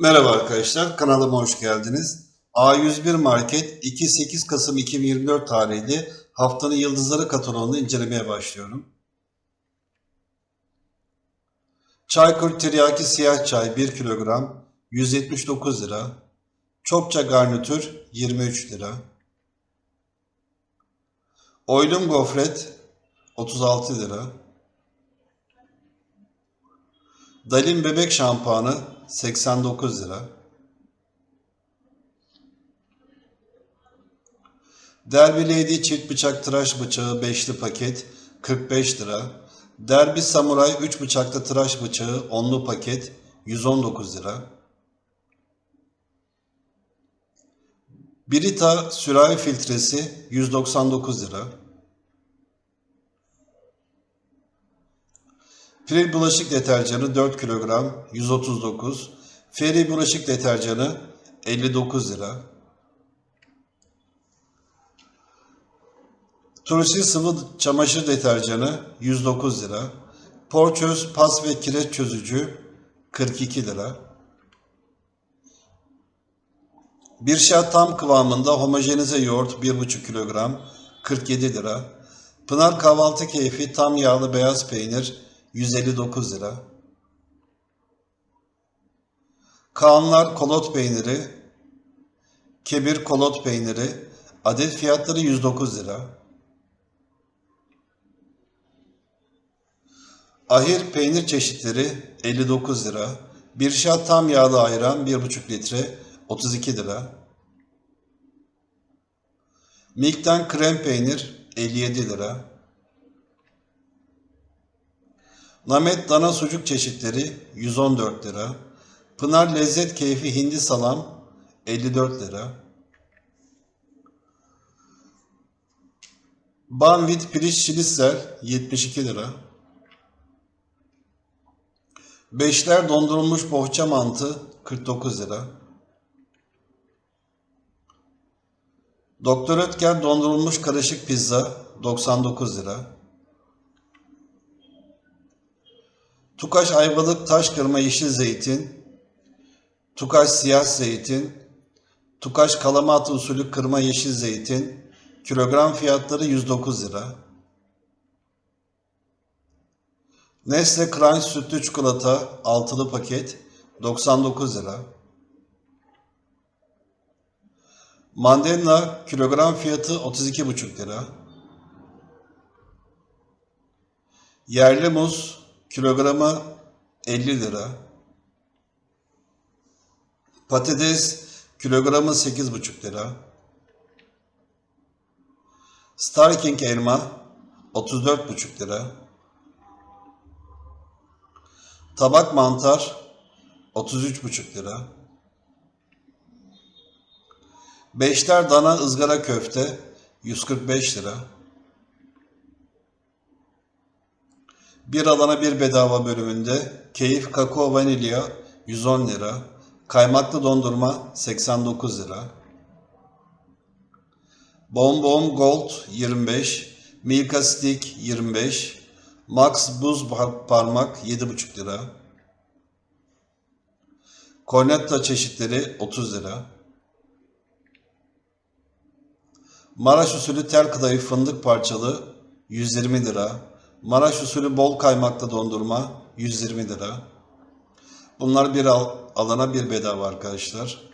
Merhaba arkadaşlar, kanalıma hoş geldiniz. A101 Market 2-8 Kasım 2024 tarihli haftanın yıldızları kataloğunu incelemeye başlıyorum. Çaykur Tiryaki Siyah Çay 1 kilogram 179 lira. Çopça Garnitür 23 lira. Oylum Gofret 36 lira. Dalin Bebek Şampuanı 89 lira. Derby Lady çift bıçak tıraş bıçağı 5'li paket 45 lira. Derby Samuray 3 bıçaklı tıraş bıçağı 10'lu paket 119 lira. Brita sürahi filtresi 199 lira. Pril bulaşık deterjanı 4 kilogram 139. Feri bulaşık deterjanı 59 lira. Turşi sıvı çamaşır deterjanı 109 lira. Porçöz pas ve kireç çözücü 42 lira. Bir şat tam kıvamında homojenize yoğurt 1,5 kilogram 47 lira. Pınar kahvaltı keyfi tam yağlı beyaz peynir 159 lira. Kaanlar kolot peyniri, kebir kolot peyniri, adet fiyatları 109 lira. Ahir peynir çeşitleri 59 lira. Bir şat tam yağlı ayran 1,5 litre 32 lira. Milk'ten krem peynir 57 lira. Namet dana sucuk çeşitleri 114 lira. Pınar lezzet keyfi hindi salam 54 lira. Banvit pirinç şilisler 72 lira. Beşler dondurulmuş bohça mantı 49 lira. Doktor Ötker dondurulmuş karışık pizza 99 lira. Tukaş ayvalık taş kırma yeşil zeytin, Tukaş siyah zeytin, Tukaş kalamat usulü kırma yeşil zeytin, kilogram fiyatları 109 lira. Nestle Crunch sütlü çikolata altılı paket 99 lira. Mandalina kilogram fiyatı 32,5 lira. Yerli muz kilogramı 50 lira. Patates kilogramı 8,5 lira. Star King elma 34,5 lira. Tabak mantar 33,5 lira. Beşler dana ızgara köfte 145 lira. Bir alana bir bedava bölümünde keyif kakao vanilya 110 lira. Kaymaklı dondurma 89 lira. Bonbon Gold 25. Milka Stick 25. Max Buz par- Parmak 7,5 lira. Cornetto çeşitleri 30 lira. Maraş usulü tel kadayıf fındık parçalı 120 lira. Maraş usulü bol kaymaklı dondurma 120 lira. Bunlar bir al- alana bir bedava arkadaşlar.